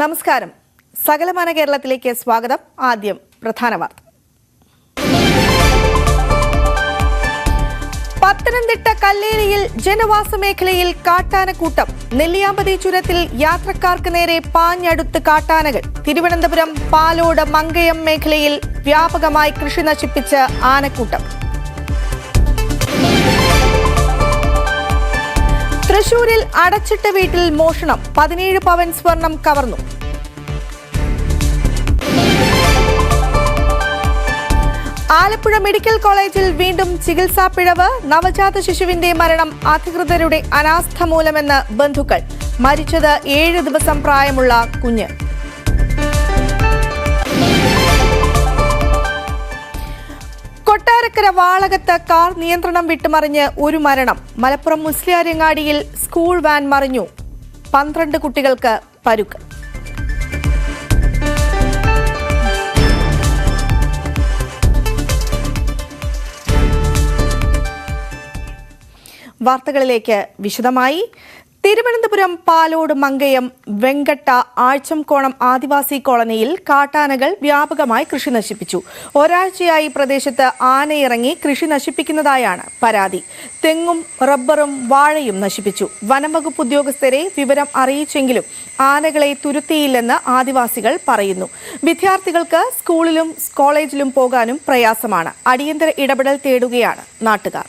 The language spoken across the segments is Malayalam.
നമസ്കാരം. സകലമാന കേരളത്തിലേക്ക് സ്വാഗതം. ആദ്യം പ്രധാന വാർത്ത. പത്തനംതിട്ട കല്ലേരിയിൽ ജനവാസ മേഖലയിൽ കാട്ടാനക്കൂട്ടം. നെല്ലിയാമ്പതി ചുരത്തിൽ യാത്രക്കാർക്ക് നേരെ പാഞ്ഞടുത്ത് കാട്ടാനകൾ. തിരുവനന്തപുരം പാലോട് മങ്കയം മേഖലയിൽ വ്യാപകമായി കൃഷി നശിപ്പിച്ച് ആനക്കൂട്ടം. തൃശൂരിൽ അടച്ചിട്ട വീട്ടിൽ മോഷണം. പതിനേഴ് പവൻ സ്വർണം കവർന്നു. ആലപ്പുഴ മെഡിക്കൽ കോളേജിൽ വീണ്ടും ചികിത്സാ പിഴവ്. നവജാത ശിശുവിന്റെ മരണം അധികൃതരുടെ അനാസ്ഥ മൂലമെന്ന് ബന്ധുക്കൾ. മരിച്ചത് ഏഴ് ദിവസം പ്രായമുള്ള കുഞ്ഞ്. കൊട്ടാരക്കര വാളകത്ത് കാർ നിയന്ത്രണം വിട്ടുമറിഞ്ഞ് ഒരു മരണം. മലപ്പുറം മുസ്ലിയാരങ്ങാടിയിൽ സ്കൂൾ വാൻ മറിഞ്ഞു. പന്ത്രണ്ട് കുട്ടികൾക്ക് പരുക്ക്. വാർത്തകളിലേക്ക് വിശദമായി. തിരുവനന്തപുരം പാലോട് മങ്കയം വെങ്കട്ട ആഴ്ചംകോണം ആദിവാസി കോളനിയിൽ കാട്ടാനകൾ വ്യാപകമായി കൃഷി നശിപ്പിച്ചു. ഒരാഴ്ചയായി പ്രദേശത്ത് ആനയിറങ്ങി കൃഷി നശിപ്പിക്കുന്നതായാണ് പരാതി. തെങ്ങും റബ്ബറും വാഴയും നശിപ്പിച്ചു. വനംവകുപ്പ് ഉദ്യോഗസ്ഥരെ വിവരം അറിയിച്ചെങ്കിലും ആനകളെ തുരുത്തിയില്ലെന്ന് ആദിവാസികൾ പറയുന്നു. വിദ്യാർത്ഥികൾക്ക് സ്കൂളിലും കോളേജിലും പോകാനും പ്രയാസമാണ്. അടിയന്തര ഇടപെടൽ തേടുകയാണ് നാട്ടുകാർ.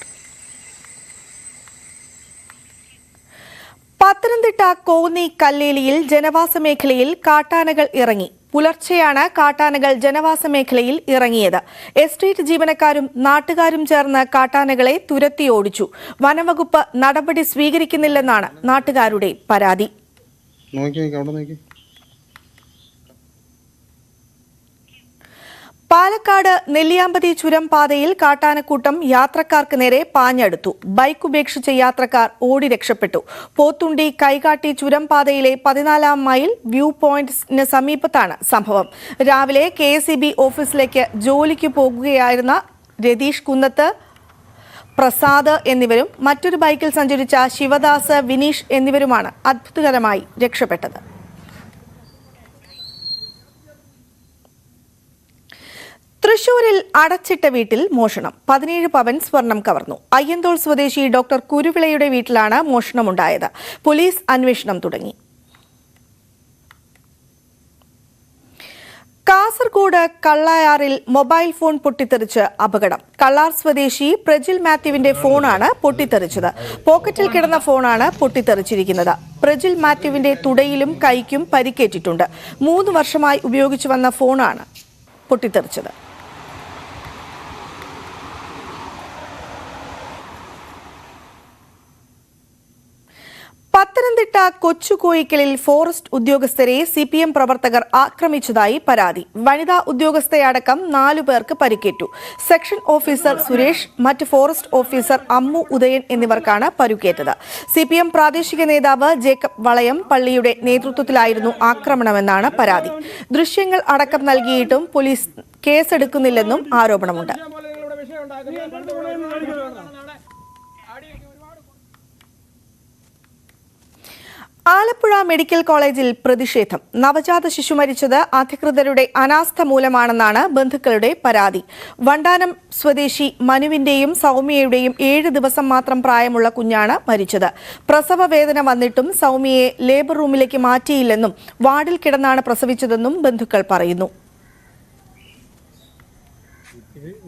പത്തനംതിട്ട കോന്നി കല്ലേലിയിൽ ജനവാസ മേഖലയിൽ കാട്ടാനകൾ ഇറങ്ങി. പുലർച്ചെയാണ് കാട്ടാനകൾ ജനവാസ മേഖലയിൽ ഇറങ്ങിയത്. എസ്റ്റേറ്റ് ജീവനക്കാരും നാട്ടുകാരും ചേർന്ന് കാട്ടാനകളെ തുരത്തി ഓടിച്ചു. വനംവകുപ്പ് നടപടി സ്വീകരിക്കുന്നില്ലെന്നാണ് നാട്ടുകാരുടെ പരാതി നോക്കി നോക്കി അവിടെ നോക്കി പാലക്കാട് നെല്ലിയാമ്പതി ചുരം പാതയിൽ കാട്ടാനക്കൂട്ടം യാത്രക്കാർക്ക് നേരെ പാഞ്ഞെടുത്തു. ബൈക്ക് ഉപേക്ഷിച്ച യാത്രക്കാർ ഓടി രക്ഷപ്പെട്ടു. പോത്തുണ്ടി കൈകാട്ടി ചുരം പാതയിലെ പതിനാലാം മൈൽ വ്യൂ പോയിന്റിന് സമീപത്താണ് സംഭവം. രാവിലെ കെ ഓഫീസിലേക്ക് ജോലിക്ക് പോകുകയായിരുന്ന രതീഷ് കുന്നത്ത് പ്രസാദ് എന്നിവരും മറ്റൊരു ബൈക്കിൽ സഞ്ചരിച്ച ശിവദാസ് വിനീഷ് എന്നിവരുമാണ് അത്ഭുതകരമായി രക്ഷപ്പെട്ടത്. തൃശൂരിൽ അടച്ചിട്ട വീട്ടിൽ മോഷണം. പതിനേഴ് പവൻ സ്വർണം കവർന്നു. അയ്യന്തോൾ സ്വദേശി ഡോക്ടർ കുരുവിളയുടെ വീട്ടിലാണ് മോഷണമുണ്ടായത്. പോലീസ് അന്വേഷണം തുടങ്ങി. കാസർഗോഡ് കള്ളായാറിൽ മൊബൈൽ ഫോൺ പൊട്ടിത്തെറിച്ച് അപകടം. കള്ളാർ സ്വദേശി പ്രജിൽ മാത്യുവിന്റെ ഫോണാണ് പൊട്ടിത്തെറിച്ചത്. പോക്കറ്റിൽ കിടന്ന ഫോണാണ് പൊട്ടിത്തെറിച്ചിരിക്കുന്നത്. പ്രജിൽ മാത്യുവിന്റെ തുടയിലും കൈക്കും പരിക്കേറ്റിട്ടുണ്ട്. മൂന്ന് വർഷമായി ഉപയോഗിച്ചു വന്ന ഫോണാണ് പൊട്ടിത്തെറിച്ചത്. പത്തനംതിട്ട കൊച്ചുകോയിക്കലിൽ ഫോറസ്റ്റ് ഉദ്യോഗസ്ഥരെ സി പി എം പ്രവർത്തകർ ആക്രമിച്ചതായി പരാതി. വനിതാ ഉദ്യോഗസ്ഥയടക്കം നാലു പേർക്ക് പരിക്കേറ്റു. സെക്ഷൻ ഓഫീസർ സുരേഷ് മറ്റ് ഫോറസ്റ്റ് ഓഫീസർ അമ്മു ഉദയൻ എന്നിവർക്കാണ് പരുക്കേറ്റത്. സി പി എം പ്രാദേശിക നേതാവ് ജേക്കബ് വളയം പള്ളിയുടെ നേതൃത്വത്തിലായിരുന്നു ആക്രമണമെന്നാണ് പരാതി. ദൃശ്യങ്ങൾ അടക്കം നൽകിയിട്ടും പോലീസ് കേസെടുക്കുന്നില്ലെന്നും ആരോപണമുണ്ട്. ആലപ്പുഴ മെഡിക്കൽ കോളേജിൽ പ്രതിഷേധം. നവജാത ശിശു മരിച്ചത് അധികൃതരുടെ അനാസ്ഥ മൂലമാണെന്നാണ് ബന്ധുക്കളുടെ പരാതി. വണ്ടാനം സ്വദേശി മനുവിന്റെയും സൗമ്യയുടെയും ഏഴ് ദിവസം മാത്രം പ്രായമുള്ള കുഞ്ഞാണ് മരിച്ചത്. പ്രസവ വേദന വന്നിട്ടും സൗമ്യയെ ലേബർ റൂമിലേക്ക് മാറ്റിയില്ലെന്നും വാർഡിൽ കിടന്നാണ് പ്രസവിച്ചതെന്നും ബന്ധുക്കൾ പറയുന്നു.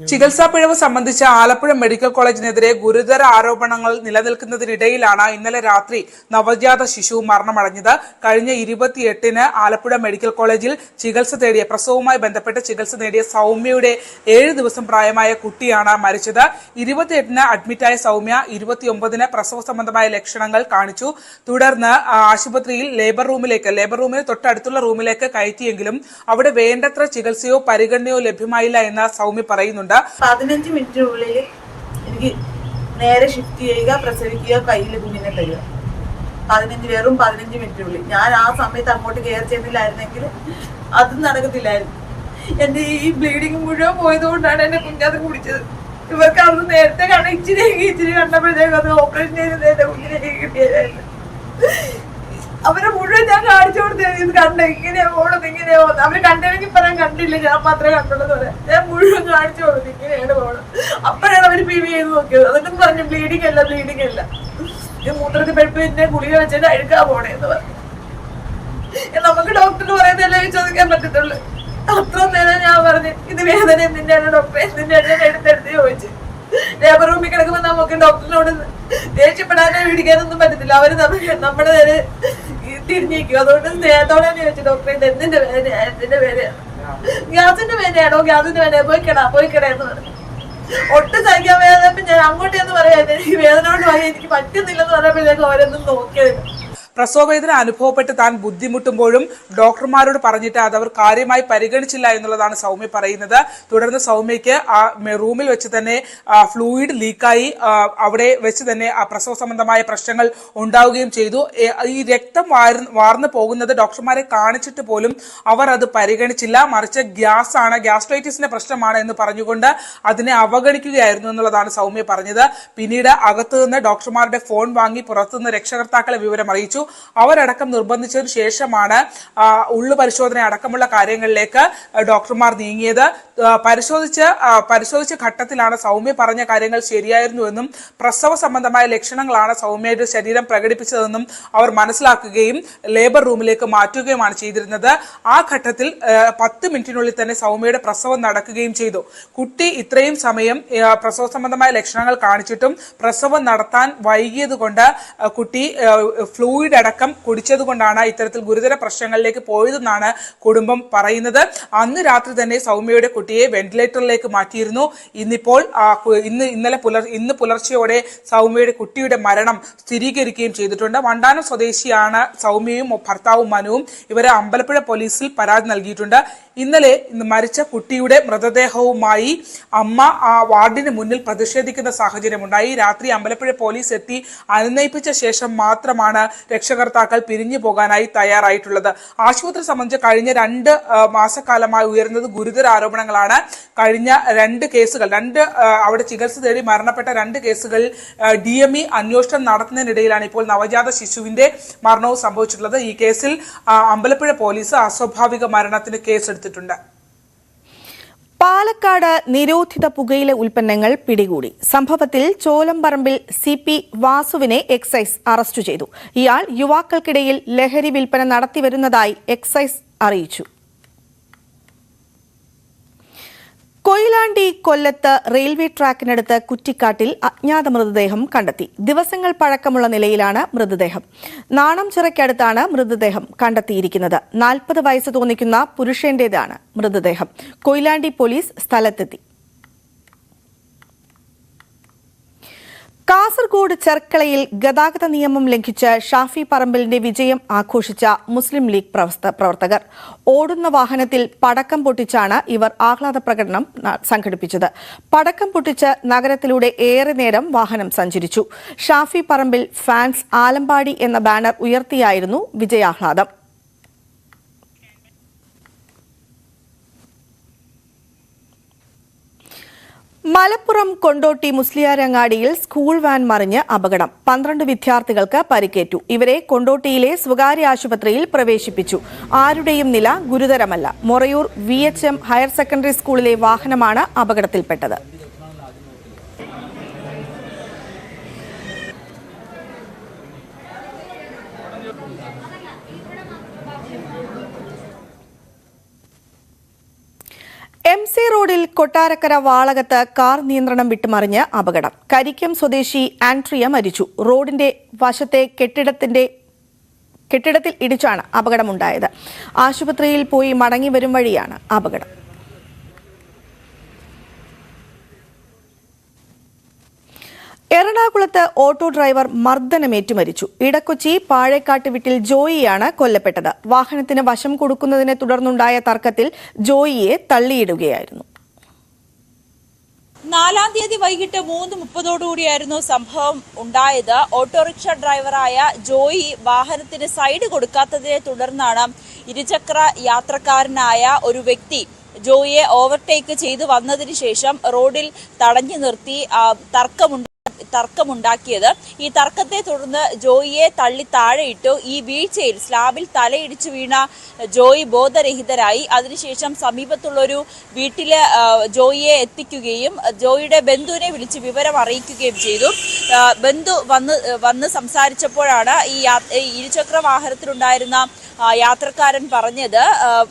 ചികിത്സാ പിഴവ് സംബന്ധിച്ച് ആലപ്പുഴ മെഡിക്കൽ കോളേജിനെതിരെ ഗുരുതര ആരോപണങ്ങൾ നിലനിൽക്കുന്നതിനിടയിലാണ് ഇന്നലെ രാത്രി നവജാത ശിശു മരണമടഞ്ഞത്. കഴിഞ്ഞ ഇരുപത്തിയെട്ടിന് ആലപ്പുഴ മെഡിക്കൽ കോളേജിൽ ചികിത്സ തേടിയ പ്രസവവുമായി ബന്ധപ്പെട്ട് ചികിത്സ നേടിയ സൗമ്യയുടെ ഏഴ് ദിവസം പ്രായമായ കുട്ടിയാണ് മരിച്ചത്. ഇരുപത്തിയെട്ടിന് അഡ്മിറ്റായ സൗമ്യ ഇരുപത്തിയൊമ്പതിന് പ്രസവ സംബന്ധമായ ലക്ഷണങ്ങൾ കാണിച്ചു. തുടർന്ന് ആശുപത്രിയിൽ ലേബർ റൂമിലേക്ക് ലേബർ റൂമിന് തൊട്ടടുത്തുള്ള റൂമിലേക്ക് കയറ്റിയെങ്കിലും അവിടെ വേണ്ടത്ര ചികിത്സയോ പരിഗണനയോ ലഭ്യമായില്ല എന്ന് സൗമ്യ പറയുന്നുണ്ട്. പതിനഞ്ച് മിനിറ്റിനുള്ളിൽ എനിക്ക് നേരെ ഷിഫ്റ്റ് ചെയ്യുക പ്രസവിക്കുക കയ്യിൽ കുഞ്ഞിനെ തരിക. പതിനഞ്ച് വെറും പതിനഞ്ച് മിനിറ്റിനുള്ളിൽ. ഞാൻ ആ സമയത്ത് അങ്ങോട്ട് കെയർ ചെയ്യുന്നില്ലായിരുന്നെങ്കിൽ അതും നടക്കത്തില്ലായിരുന്നു. എന്റെ ഈ ബ്ലീഡിങ് മുഴുവൻ പോയതുകൊണ്ടാണ് എന്റെ കുഞ്ഞാത് കുടിച്ചത്. ഇവർക്ക് അന്ന് നേരത്തെ കണ്ട ഇച്ചിരി ഇച്ചിരി കണ്ടപ്പോഴത്തേക്കും അത് ഓപ്പറേഷൻ ചെയ്ത് നേരത്തെ കുഞ്ഞിനെ കിട്ടിയതായിരുന്നു. അവരെ മുഴുവൻ ഞാൻ കാണിച്ചു കൊടുത്തു ഇത് കണ്ട ഇങ്ങനെയാ പോണത് ഇങ്ങനെയാ പോകുന്നത് അവർ കണ്ടെങ്കിൽ പറയാൻ കണ്ടില്ല ഞാൻ മാത്രമേ കണ്ടുള്ളൂ ഞാൻ മുഴുവൻ കാണിച്ചു കൊടുത്തു ഇങ്ങനെയാണ് പോണത് അപ്പോഴാണ് അവർ പി വി ചെയ്ത് നോക്കിയത്. എന്നിട്ടും പറഞ്ഞു ബ്ലീഡിങ് അല്ല ബ്ലീഡിങ് അല്ല. ഇത് മൂത്രത്തിൽ പെട്ടു പിന്നെ ഗുളിക വെച്ചിട്ട് അഴുക്കാ പോണേന്ന് പറഞ്ഞു. നമുക്ക് ഡോക്ടർ പറയുന്നതല്ലേ ചോദിക്കാൻ പറ്റത്തുള്ളൂ. അത്ര നേരം ഞാൻ പറഞ്ഞു ഇത് വേദന എന്തിന്റെ ഡോക്ടറെ? എന്തിന്റെ എടുത്തെടുത്ത് ചോദിച്ചു. ലേബർ റൂമിൽ കിടക്കുമ്പോ നമുക്ക് ഡോക്ടറിനോട് ദേഷ്യപ്പെടാനോ പിടിക്കാനൊന്നും പറ്റത്തില്ല. അവർ നമ്മ- നമ്മുടെ നേരെ തിരിഞ്ഞിരിക്കും. അതുകൊണ്ട് സ്നേഹത്തോടെ ചോദിച്ചു ഡോക്ടറെ ഇത് എന്തിന്റെ പേര് എന്തിന്റെ പേര്? ഗ്യാസിന്റെ പേരാണോ ഗ്യാസിന്റെ വേദന പോയിക്കടാ പോയിക്കടാ എന്ന് പറഞ്ഞു. ഒട്ടും സഹിക്കാൻ വേദന ഞാൻ അങ്ങോട്ടേന്ന് പറയാൻ പറയാ ഈ വേദന കൊണ്ട് പറയാൻ എനിക്ക് പറ്റുന്നില്ലെന്ന് പറഞ്ഞപ്പോഴേക്കും അവരൊന്നും നോക്കിയതില്ല. പ്രസവവേദന അനുഭവപ്പെട്ട് താൻ ബുദ്ധിമുട്ടുമ്പോഴും ഡോക്ടർമാരോട് പറഞ്ഞിട്ട് അത് അവർ കാര്യമായി പരിഗണിച്ചില്ല എന്നുള്ളതാണ് സൗമ്യ പറയുന്നത്. തുടർന്ന് സൗമ്യയ്ക്ക് ആ റൂമിൽ വെച്ച് തന്നെ ഫ്ലൂയിഡ് ലീക്കായി അവിടെ വെച്ച് തന്നെ പ്രസവ സംബന്ധമായ പ്രശ്നങ്ങൾ ഉണ്ടാവുകയും ചെയ്തു. ഈ രക്തം വാർന്നു പോകുന്നത് ഡോക്ടർമാരെ കാണിച്ചിട്ട് പോലും അവർ അത് പരിഗണിച്ചില്ല. മറിച്ച് ഗ്യാസ് ആണ് ഗ്യാസ്ട്രൈറ്റിസിന്റെ പ്രശ്നമാണ് എന്ന് പറഞ്ഞുകൊണ്ട് അതിനെ അവഗണിക്കുകയായിരുന്നു എന്നുള്ളതാണ് സൗമ്യ പറഞ്ഞത്. പിന്നീട് അകത്തു നിന്ന് ഡോക്ടർമാരുടെ ഫോൺ വാങ്ങി പുറത്തുനിന്ന് രക്ഷകർത്താക്കളെ വിവരം അറിയിച്ചു അവരടക്കം നിർബന്ധിച്ചതിനു ശേഷമാണ് ഉള്ളു പരിശോധന അടക്കമുള്ള കാര്യങ്ങളിലേക്ക് ഡോക്ടർമാർ നീങ്ങിയത്. പരിശോധിച്ച് പരിശോധിച്ച ഘട്ടത്തിലാണ് സൗമ്യ പറഞ്ഞ കാര്യങ്ങൾ ശരിയായിരുന്നുവെന്നും പ്രസവ സംബന്ധമായ ലക്ഷണങ്ങളാണ് സൗമ്യയുടെ ശരീരം പ്രകടിപ്പിച്ചതെന്നും അവർ മനസ്സിലാക്കുകയും ലേബർ റൂമിലേക്ക് മാറ്റുകയുമാണ് ചെയ്തിരുന്നത്. ആ ഘട്ടത്തിൽ പത്ത് മിനിറ്റിനുള്ളിൽ തന്നെ സൗമ്യയുടെ പ്രസവം നടക്കുകയും ചെയ്തു. കുട്ടി ഇത്രയും സമയം പ്രസവ സംബന്ധമായ ലക്ഷണങ്ങൾ കാണിച്ചിട്ടും പ്രസവം നടത്താൻ വൈകിയത് കൊണ്ട് കുട്ടി ആ, ഫ്ലൂയിഡ് അടക്കം കുടിച്ചതുകൊണ്ടാണ് ഇത്തരത്തിൽ ഗുരുതര പ്രശ്നങ്ങളിലേക്ക് പോയതെന്നാണ് കുടുംബം പറയുന്നത്. അന്ന് രാത്രി തന്നെ സൗമ്യയുടെ കുട്ടിയെ വെന്റിലേറ്ററിലേക്ക് മാറ്റിയിരുന്നു. ഇന്നിപ്പോൾ ഇന്ന് ഇന്നലെ പുലർ ഇന്ന് പുലർച്ചെയോടെ സൗമ്യയുടെ കുട്ടിയുടെ മരണം സ്ഥിരീകരിക്കുകയും ചെയ്തിട്ടുണ്ട്. വണ്ടാനം സ്വദേശിയാണ് സൗമ്യയും ഭർത്താവും മനുവും. ഇവരെ അമ്പലപ്പുഴ പോലീസിൽ പരാതി നൽകിയിട്ടുണ്ട്. ഇന്നലെ ഇന്ന് മരിച്ച കുട്ടിയുടെ മൃതദേഹവുമായി അമ്മ ആ വാർഡിന് മുന്നിൽ പ്രതിഷേധിക്കുന്ന സാഹചര്യമുണ്ടായി. രാത്രി അമ്പലപ്പുഴ പോലീസ് എത്തി അനുനയിപ്പിച്ച ശേഷം മാത്രമാണ് രക്ഷകർത്താക്കൾ പിരിഞ്ഞു പോകാനായി തയ്യാറായിട്ടുള്ളത്. ആശുപത്രി സംബന്ധിച്ച് കഴിഞ്ഞ രണ്ട് മാസക്കാലമായി ഉയർന്നത് ഗുരുതര ആരോപണങ്ങളാണ്. കഴിഞ്ഞ രണ്ട് കേസുകൾ രണ്ട് അവിടെ ചികിത്സ തേടി മരണപ്പെട്ട രണ്ട് കേസുകളിൽ ഡി എം ഇ അന്വേഷണം നടത്തുന്നതിനിടയിലാണ് ഇപ്പോൾ നവജാത ശിശുവിന്റെ മരണവും സംഭവിച്ചിട്ടുള്ളത്. ഈ കേസിൽ അമ്പലപ്പുഴ പോലീസ് അസ്വാഭാവിക മരണത്തിന് കേസെടുത്തിട്ടുണ്ട്. പാലക്കാട് നിരോധിത പുകയില ഉൽപ്പന്നങ്ങൾ പിടികൂടി. സംഭവത്തിൽ ചോലംപറമ്പിൽ സി പി വാസുവിനെ എക്സൈസ് അറസ്റ്റ് ചെയ്തു. ഇയാൾ യുവാക്കൾക്കിടയിൽ ലഹരി വിൽപ്പന നടത്തിവരുന്നതായി എക്സൈസ് അറിയിച്ചു. കൊയിലാണ്ടി കൊല്ലത്ത് റെയിൽവേ ട്രാക്കിനടുത്ത് കുറ്റിക്കാട്ടിൽ അജ്ഞാത മൃതദേഹം കണ്ടെത്തി. ദിവസങ്ങൾ പഴക്കമുള്ള നിലയിലാണ് മൃതദേഹം. നാണം ചിറയ്ക്കടുത്താണ് മൃതദേഹം കണ്ടെത്തിയിരിക്കുന്നത്. നാൽപ്പത് വയസ്സ് തോന്നിക്കുന്ന പുരുഷന്റേതാണ് മൃതദേഹം. കൊയിലാണ്ടി പോലീസ് സ്ഥലത്തെത്തി. കാസർഗോഡ് ചെർക്കളയിൽ ഗതാഗത നിയമം ലംഘിച്ച് ഷാഫി പറമ്പലിന്റെ വിജയം ആഘോഷിച്ച മുസ്ലിം ലീഗ് പ്രവർത്ത- പ്രവർത്തകർ. ഓടുന്ന വാഹനത്തിൽ പടക്കം പൊട്ടിച്ചാണ് ഇവർ ആഹ്ലാദ പ്രകടനം സംഘടിപ്പിച്ചത്. പടക്കം പൊട്ടിച്ച് നഗരത്തിലൂടെ ഏറെ നേരം വാഹനം സഞ്ചരിച്ചു. ഷാഫി പറമ്പിൽ ഫാൻസ് ആലമ്പാടി എന്ന ബാനർ ഉയർത്തിയായിരുന്നു വിജയാഹ്ലാദം. മലപ്പുറം കൊണ്ടോട്ടി മുസ്ലിയാരങ്ങാടിയിൽ സ്കൂൾ വാൻ മറിഞ്ഞ് അപകടം. പന്ത്രണ്ട് വിദ്യാർത്ഥികൾക്ക് പരിക്കേറ്റു. ഇവരെ കൊണ്ടോട്ടിയിലെ സ്വകാര്യ ആശുപത്രിയിൽ പ്രവേശിപ്പിച്ചു. ആരുടെയും നില ഗുരുതരമല്ല. മൊറയൂർ വി ഹയർ സെക്കൻഡറി സ്കൂളിലെ വാഹനമാണ് അപകടത്തിൽപ്പെട്ടത്. എം സി റോഡിൽ കൊട്ടാരക്കര വാളകത്ത് കാർ നിയന്ത്രണം വിട്ടുമറിഞ്ഞ് അപകടം. കരിക്കം സ്വദേശി ആൻട്രിയ മരിച്ചു. റോഡിന്റെ വശത്തെ കെട്ടിടത്തിന്റെ കെട്ടിടത്തിൽ ഇടിച്ചാണ് അപകടമുണ്ടായത്. ആശുപത്രിയിൽ പോയി മടങ്ങി വരും വഴിയാണ് അപകടം. എറണാകുളത്ത് ഓട്ടോ ഡ്രൈവർ മർദ്ദനമേറ്റു മരിച്ചു ഇടക്കൊച്ചി പാഴേക്കാട്ട് വീട്ടിൽ ജോയിയാണ് കൊല്ലപ്പെട്ടത്. വാഹനത്തിന് വശം കൊടുക്കുന്നതിനെ തുടർന്നുണ്ടായ തർക്കത്തിൽ ജോയിയെ തള്ളിയിടുകയായിരുന്നു. നാലാം തീയതി വൈകിട്ട് മൂന്ന് മുപ്പതോടുകൂടിയായിരുന്നു സംഭവം ഉണ്ടായത്. ഓട്ടോറിക്ഷ ഡ്രൈവറായ ജോയി വാഹനത്തിന് സൈഡ് കൊടുക്കാത്തതിനെ തുടർന്നാണ് ഇരുചക്ര യാത്രക്കാരനായ ഒരു വ്യക്തി ജോയിയെ ഓവർടേക്ക് ചെയ്തു വന്നതിന് ശേഷം റോഡിൽ തടഞ്ഞു നിർത്തി തർക്കമുണ്ട് തർക്കമുണ്ടാക്കിയത്. ഈ തർക്കത്തെ തുടർന്ന് ജോയിയെ തള്ളി താഴെയിട്ടു. ഈ വീഴ്ചയിൽ സ്ലാബിൽ തലയിടിച്ചു വീണ ജോയി ബോധരഹിതരായി. അതിനുശേഷം സമീപത്തുള്ളൊരു വീട്ടിൽ ജോയിയെ എത്തിക്കുകയും ജോയിയുടെ ബന്ധുവിനെ വിളിച്ച് വിവരം അറിയിക്കുകയും ചെയ്തു. ബന്ധു വന്ന് വന്ന് സംസാരിച്ചപ്പോഴാണ് ഈ ഇരുചക്ര വാഹനത്തിലുണ്ടായിരുന്ന യാത്രക്കാരൻ പറഞ്ഞത്.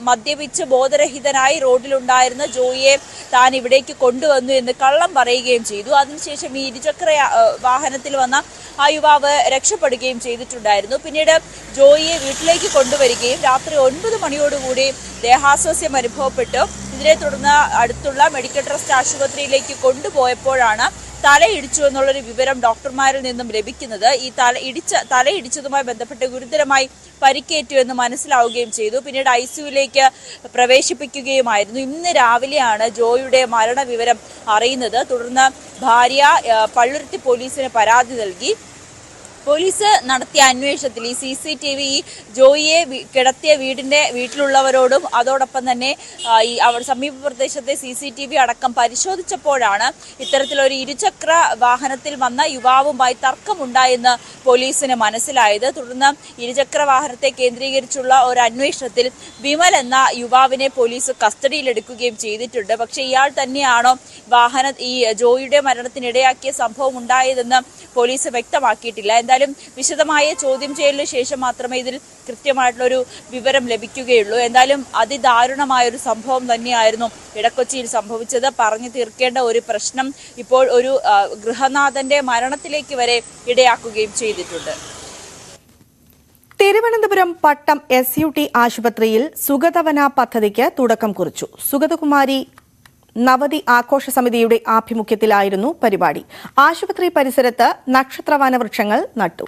മദ്യപിച്ച് ബോധരഹിതനായി റോഡിലുണ്ടായിരുന്ന ജോയിയെ താൻ ഇവിടേക്ക് കൊണ്ടുവന്നു എന്ന് കള്ളം പറയുകയും ചെയ്തു. അതിനുശേഷം ഈ ഇരുചക്ര വാഹനത്തിൽ വന്ന ആ യുവാവ് രക്ഷപ്പെടുകയും ചെയ്തിട്ടുണ്ടായിരുന്നു. പിന്നീട് ജോയിയെ വീട്ടിലേക്ക് കൊണ്ടുവരികയും രാത്രി ഒൻപത് മണിയോടുകൂടി ദേഹാസ്വാസ്യം അനുഭവപ്പെട്ടു. ഇതിനെ തുടർന്ന് അടുത്തുള്ള മെഡിക്കൽ ട്രസ്റ്റ് ആശുപത്രിയിലേക്ക് കൊണ്ടുപോയപ്പോഴാണ് തലയിടിച്ചു എന്നുള്ളൊരു വിവരം ഡോക്ടർമാരിൽ നിന്നും ലഭിക്കുന്നത് ഈ തല ഇടിച്ച തലയിടിച്ചതുമായി ബന്ധപ്പെട്ട് ഗുരുതരമായി പരിക്കേറ്റു എന്ന് മനസ്സിലാവുകയും ചെയ്തു. പിന്നീട് ഐ സിയുലേക്ക് പ്രവേശിപ്പിക്കുകയുമായിരുന്നു. ഇന്ന് രാവിലെയാണ് ജോയുടെ മരണവിവരം അറിയുന്നത്. തുടർന്ന് ഭാര്യ പള്ളുരുത്തി പോലീസിന് പരാതി നൽകി. പോലീസ് നടത്തിയ അന്വേഷണത്തിൽ ഈ സി സി ടി വി ജോയിയെ കിടത്തിയ വീടിന്റെ വീട്ടിലുള്ളവരോടും അതോടൊപ്പം തന്നെ ഈ അവർ സമീപ പ്രദേശത്തെ സി സി ടി വി അടക്കം പരിശോധിച്ചപ്പോഴാണ് ഇത്തരത്തിലൊരു ഇരുചക്ര വാഹനത്തിൽ വന്ന യുവാവുമായി തർക്കമുണ്ടായെന്ന് പോലീസിന് മനസ്സിലായത്. തുടർന്ന് ഇരുചക്ര വാഹനത്തെ കേന്ദ്രീകരിച്ചുള്ള ഒരു അന്വേഷണത്തിൽ വിമൽ എന്ന യുവാവിനെ പോലീസ് കസ്റ്റഡിയിലെടുക്കുകയും ചെയ്തിട്ടുണ്ട്. പക്ഷേ ഇയാൾ തന്നെയാണോ വാഹന ഈ ജോയിയുടെ മരണത്തിനിടയാക്കിയ സംഭവം ഉണ്ടായതെന്ന് പോലീസ് വ്യക്തമാക്കിയിട്ടില്ല. എന്തായാലും വിശദമായ ചോദ്യം ചെയ്യലിന് ശേഷം മാത്രമേ ഇതിൽ കൃത്യമായിട്ടുള്ളൊരു വിവരം ലഭിക്കുകയുള്ളൂ. എന്തായാലും അതിദാരുണമായ ഒരു സംഭവം തന്നെയായിരുന്നു ഇടക്കൊച്ചിയിൽ സംഭവിച്ചത്. പറഞ്ഞു തീർക്കേണ്ട ഒരു പ്രശ്നം ഇപ്പോൾ ഒരു ഗൃഹനാഥന്റെ മരണത്തിലേക്ക് വരെ ഇടയാക്കുകയും ചെയ്തിട്ടുണ്ട്. Thiruvananthapuram Pattom S U T ആശുപത്രിയിൽ സുഗതവന പദ്ധതിക്ക് തുടക്കം കുറിച്ചു. സുഗതകുമാരി നവതി ആഘോഷ സമിതിയുടെ ആഭിമുഖ്യത്തിലായിരുന്നു പരിപാടി. ആശുപത്രി പരിസരത്ത് നക്ഷത്രവാന വൃക്ഷങ്ങൾ നട്ടു.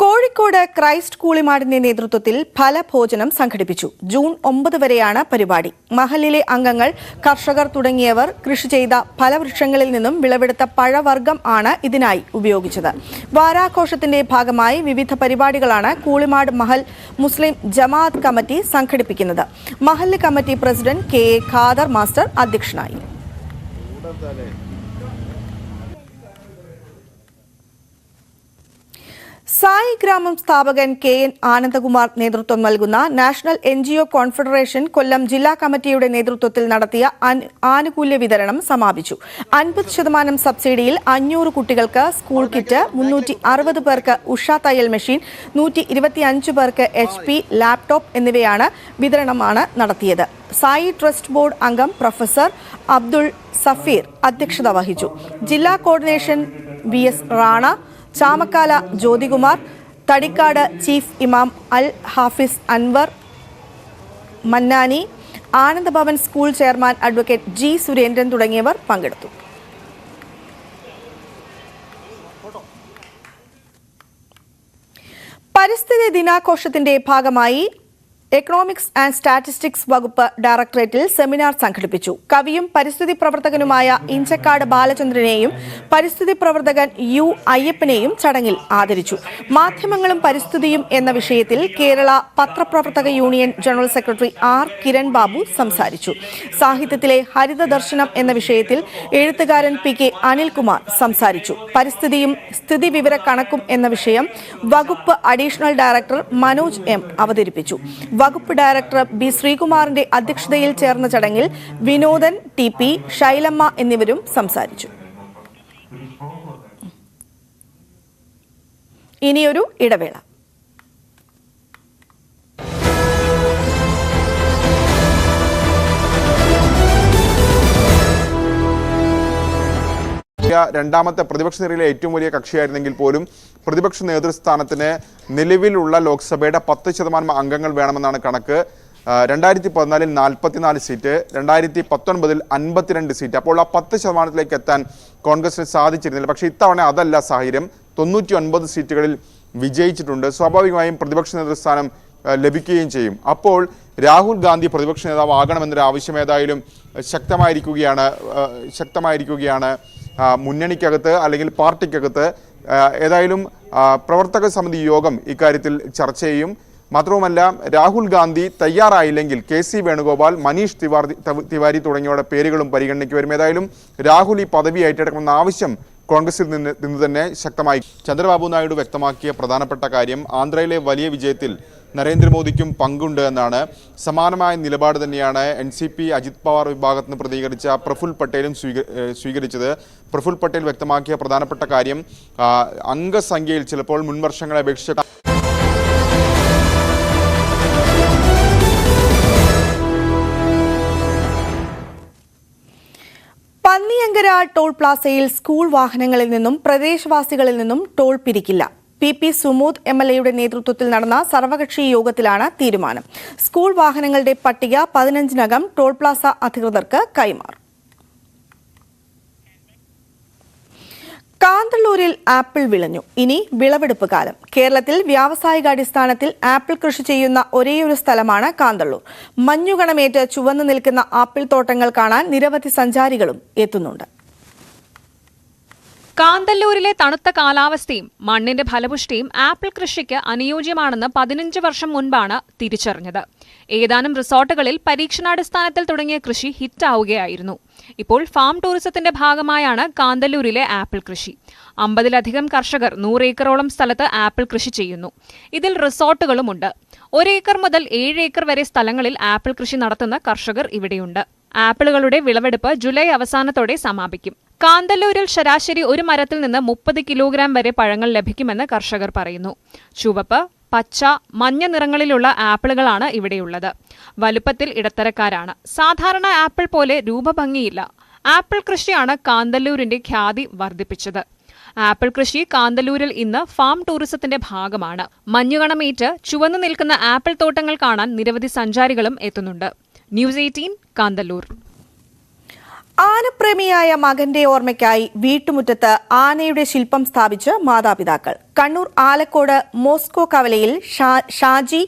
കോഴിക്കോട് ക്രൈസ്റ്റ് കൂളിമാടിന്റെ നേതൃത്വത്തിൽ ഫലഭോജനം സംഘടിപ്പിച്ചു. ജൂൺ ഒമ്പത് വരെയാണ് പരിപാടി. മഹലിലെ അംഗങ്ങൾ കർഷകർ തുടങ്ങിയവർ കൃഷി ചെയ്ത ഫലവൃക്ഷങ്ങളിൽ നിന്നും വിളവെടുത്ത പഴവർഗം ആണ് ഇതിനായി ഉപയോഗിച്ചത്. വാരാഘോഷത്തിന്റെ ഭാഗമായി വിവിധ പരിപാടികളാണ് കൂളിമാട് മഹൽ മുസ്ലിം ജമാഅത്ത് കമ്മിറ്റി സംഘടിപ്പിക്കുന്നത്. മഹല്ല് committee president K A Khader master അധ്യക്ഷനായി. സായി ഗ്രാമം സ്ഥാപകൻ കെ എൻ ആനന്ദകുമാർ നേതൃത്വം നൽകുന്ന national N G O confederation Kollam ജില്ലാ കമ്മിറ്റിയുടെ നേതൃത്വത്തിൽ നടത്തിയ ആനുകൂല്യ വിതരണം സമാപിച്ചു. അൻപത് ശതമാനം സബ്സിഡിയിൽ അഞ്ഞൂറ് കുട്ടികൾക്ക് സ്കൂൾ കിറ്റ് മുന്നൂറ്റി അറുപത് പേർക്ക് ഉഷ തയ്യൽ മെഷീൻ നൂറ്റി ഇരുപത്തിയഞ്ച് പേർക്ക് എച്ച് പി ലാപ്ടോപ്പ് എന്നിവയാണ് വിതരണമാണ് നടത്തിയത്. സായി ട്രസ്റ്റ് ബോർഡ് അംഗം പ്രൊഫസർ അബ്ദുൾ സഫീർ അധ്യക്ഷത വഹിച്ചു. ജില്ലാ coordination V S Rana Chamakkala Jyothikumar Thadikkad chief ഇമാം Al Hafiz Anwar Mannani Anandabhavan school chairman advocate G Surendran തുടങ്ങിയവർ പങ്കെടുത്തു. പരിസ്ഥിതി ദിനാഘോഷത്തിന്റെ ഭാഗമായി എക്കണോമിക്സ് ആൻഡ് സ്റ്റാറ്റിസ്റ്റിക്സ് വകുപ്പ് ഡയറക്ടറേറ്റിൽ സെമിനാർ സംഘടിപ്പിച്ചു. കവിയും പരിസ്ഥിതി പ്രവർത്തകനുമായ ഇഞ്ചക്കാട് ബാലചന്ദ്രനെയും പരിസ്ഥിതി പ്രവർത്തകൻ യു അയ്യപ്പനെയും ചടങ്ങിൽ ആദരിച്ചു. മാധ്യമങ്ങളും പരിസ്ഥിതിയും എന്ന വിഷയത്തിൽ കേരള പത്രപ്രവർത്തക union general secretary R Kiran Babu സംസാരിച്ചു. സാഹിത്യത്തിലെ ഹരിത ദർശനം എന്ന വിഷയത്തിൽ എഴുത്തുകാരൻ പി കെ അനിൽകുമാർ സംസാരിച്ചു. പരിസ്ഥിതിയും സ്ഥിതി വിവര കണക്കും എന്ന വിഷയം വകുപ്പ് അഡീഷണൽ ഡയറക്ടർ മനോജ് എം അവതരിപ്പിച്ചു. വകുപ്പ് ഡയറക്ടർ ബി ശ്രീകുമാറിന്റെ അധ്യക്ഷതയിൽ ചേർന്ന ചടങ്ങിൽ വിനോദൻ ടി പി ശൈലമ്മ എന്നിവരും സംസാരിച്ചു. ഇനിയൊരു ഇടവേള. രണ്ടാമത്തെ പ്രതിപക്ഷ നിരയിലെ ഏറ്റവും വലിയ കക്ഷിയായിരുന്നെങ്കിൽ പോലും പ്രതിപക്ഷ നേതൃസ്ഥാനത്തിന് നിലവിലുള്ള ലോക്സഭയുടെ പത്ത് ശതമാനം അംഗങ്ങൾ വേണമെന്നാണ് കണക്ക്. രണ്ടായിരത്തി പതിനാലിൽ നാൽപ്പത്തിനാല് സീറ്റ് രണ്ടായിരത്തി പത്തൊൻപതിൽ അൻപത്തിരണ്ട് സീറ്റ്. അപ്പോൾ ആ പത്ത് ശതമാനത്തിലേക്ക് എത്താൻ കോൺഗ്രസിന് സാധിച്ചിരുന്നില്ല. പക്ഷേ ഇത്തവണ അതല്ല സാഹചര്യം. തൊണ്ണൂറ്റി ഒൻപത് സീറ്റുകളിൽ വിജയിച്ചിട്ടുണ്ട്. സ്വാഭാവികമായും പ്രതിപക്ഷ നേതൃസ്ഥാനം ലഭിക്കുകയും ചെയ്യും. അപ്പോൾ രാഹുൽ ഗാന്ധി പ്രതിപക്ഷ നേതാവ് ആകണമെന്നൊരു ആവശ്യം ഏതായാലും ശക്തമായിരിക്കുകയാണ് ശക്തമായിരിക്കുകയാണ് മുന്നണിക്കകത്ത് അല്ലെങ്കിൽ പാർട്ടിക്കകത്ത് ഏതായാലും പ്രവർത്തക സമിതി യോഗം ഇക്കാര്യത്തിൽ ചർച്ച ചെയ്യും. മാത്രവുമല്ല രാഹുൽ ഗാന്ധി തയ്യാറായില്ലെങ്കിൽ കെ സി വേണുഗോപാൽ മനീഷ് തിവാരി തിവാരി തുടങ്ങിയവരുടെ പേരുകളും പരിഗണനയ്ക്ക് വരും. ഏതായാലും രാഹുൽ ഈ പദവി ഏറ്റെടുക്കണമെന്ന ആവശ്യം കോൺഗ്രസിൽ നിന്ന് നിന്ന് തന്നെ ശക്തമായി. ചന്ദ്രബാബു നായിഡു വ്യക്തമാക്കിയ പ്രധാനപ്പെട്ട കാര്യം ആന്ധ്രയിലെ വലിയ വിജയത്തിൽ നരേന്ദ്രമോദിക്കും പങ്കുണ്ട് എന്നാണ്. സമാനമായ നിലപാട് തന്നെയാണ് N C P Ajit Pawar വിഭാഗത്തിൽ നിന്ന് പ്രതികരിച്ച പ്രഫുൽ പട്ടേലും സ്വീക- സ്വീകരിച്ചത്. പ്രഫുൽ പട്ടേൽ വ്യക്തമാക്കിയ പ്രധാനപ്പെട്ട കാര്യം അംഗസംഖ്യയിൽ ചിലപ്പോൾ മുൻവർഷങ്ങളെ അപേക്ഷിച്ച് പന്നിയങ്കര ടോൾ പ്ലാസയിൽ സ്കൂൾ വാഹനങ്ങളിൽ നിന്നും പ്രദേശവാസികളിൽ നിന്നും toll പിരിക്കില്ല. P P Sumod M L എയുടെ നേതൃത്വത്തിൽ നടന്ന സർവകക്ഷി യോഗത്തിലാണ് തീരുമാനം. സ്കൂൾ വാഹനങ്ങളുടെ പട്ടിക പതിനഞ്ചിനകം ടോൾ പ്ലാസ അധികൃതർക്ക് കൈമാറും. കാന്തല്ലൂരിൽ ആപ്പിൾ വിളഞ്ഞു. ഇനി വിളവെടുപ്പ് കാലം. കേരളത്തിൽ വ്യാവസായികാടിസ്ഥാനത്തിൽ ആപ്പിൾ കൃഷി ചെയ്യുന്ന ഒരേയൊരു സ്ഥലമാണ് കാന്തല്ലൂർ മഞ്ഞുകണമേറ്റ് ചുവന്നു നിൽക്കുന്ന ആപ്പിൾ തോട്ടങ്ങൾ കാണാൻ നിരവധി സഞ്ചാരികളും എത്തുന്നുണ്ട്. കാന്തല്ലൂരിലെ തണുത്ത കാലാവസ്ഥയും മണ്ണിന്റെ ഫലപുഷ്ടിയും ആപ്പിൾ കൃഷിക്ക് അനുയോജ്യമാണെന്ന് പതിനഞ്ച് വർഷം മുൻപാണ് തിരിച്ചറിഞ്ഞത്. ഏതാനും റിസോർട്ടുകളിൽ പരീക്ഷണാടിസ്ഥാനത്തിൽ തുടങ്ങിയ കൃഷി ഹിറ്റാവുകയായിരുന്നു. ഇപ്പോൾ ഫാം ടൂറിസത്തിന്റെ ഭാഗമായാണ് കാന്തല്ലൂരിലെ ആപ്പിൾ കൃഷി. അമ്പതിലധികം കർഷകർ നൂറേക്കറോളം സ്ഥലത്ത് ആപ്പിൾ കൃഷി ചെയ്യുന്നു. ഇതിൽ റിസോർട്ടുകളുമുണ്ട്. ഒരേക്കർ മുതൽ ഏഴ് ഏക്കർ വരെ സ്ഥലങ്ങളിൽ ആപ്പിൾ കൃഷി നടത്തുന്ന കർഷകർ ഇവിടെയുണ്ട്. ആപ്പിളുകളുടെ വിളവെടുപ്പ് ജൂലൈ അവസാനത്തോടെ സമാപിക്കും. കാന്തല്ലൂരിൽ ശരാശരി ഒരു മരത്തിൽ നിന്ന് മുപ്പത് കിലോഗ്രാം വരെ പഴങ്ങൾ ലഭിക്കുമെന്ന് കർഷകർ പറയുന്നു. ചുവപ്പ് പച്ച മഞ്ഞ നിറങ്ങളിലുള്ള ആപ്പിളുകളാണ് ഇവിടെയുള്ളത്. വലുപ്പത്തിൽ ഇടത്തരക്കാരാണ്. സാധാരണ ആപ്പിൾ പോലെ രൂപഭംഗിയില്ല. ആപ്പിൾ കൃഷിയാണ് കാന്തല്ലൂരിന്റെ ഖ്യാതി വർദ്ധിപ്പിച്ചത്. ആപ്പിൾ കൃഷി കാന്തല്ലൂരിൽ ഇന്ന് ഫാം ടൂറിസത്തിന്റെ ഭാഗമാണ്. മഞ്ഞുകണമേറ്റ് ചുവന്നു നിൽക്കുന്ന ആപ്പിൾ തോട്ടങ്ങൾ കാണാൻ നിരവധി സഞ്ചാരികളും എത്തുന്നുണ്ട്. News eighteen Kanthalloor. ആനപ്രേമിയായ മകന്റെ ഓർമ്മയ്ക്കായി വീട്ടുമുറ്റത്ത് ആനയുടെ ശില്പം സ്ഥാപിച്ച് മാതാപിതാക്കൾ. കണ്ണൂർ ആലക്കോട് മോസ്കോ കവലയിൽ ഷാജി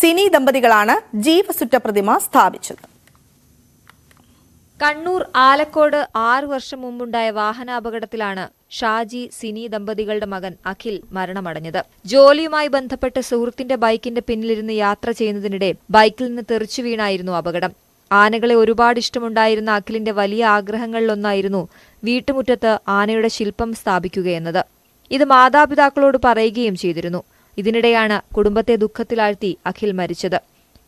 സിനി ദമ്പതികളാണ് ജീവസുറ്റ പ്രതിമ സ്ഥാപിച്ചത്. കണ്ണൂർ ആലക്കോട് ആറു വർഷം മുമ്പുണ്ടായ വാഹനാപകടത്തിലാണ് ഷാജി സിനി ദമ്പതികളുടെ മകൻ അഖിൽ മരണമടഞ്ഞത്. ജോലിയുമായി ബന്ധപ്പെട്ട് സുഹൃത്തിന്റെ ബൈക്കിന്റെ പിന്നിലിരുന്ന് യാത്ര ചെയ്യുന്നതിനിടെ ബൈക്കിൽ നിന്ന് തെറിച്ചു വീണായിരുന്നു അപകടം. ആനകളെ ഒരുപാട് ഇഷ്ടമുണ്ടായിരുന്ന അഖിലിന്റെ വലിയ ആഗ്രഹങ്ങളിലൊന്നായിരുന്നു വീട്ടുമുറ്റത്ത് ആനയുടെ ശില്പം സ്ഥാപിക്കുകയെന്നത് ഇത് മാതാപിതാക്കളോട് പറയുകയും ചെയ്തിരുന്നു. ഇതിനിടെയാണ് കുടുംബത്തെ ദുഃഖത്തിലാഴ്ത്തി അഖിൽ മരിച്ചത്.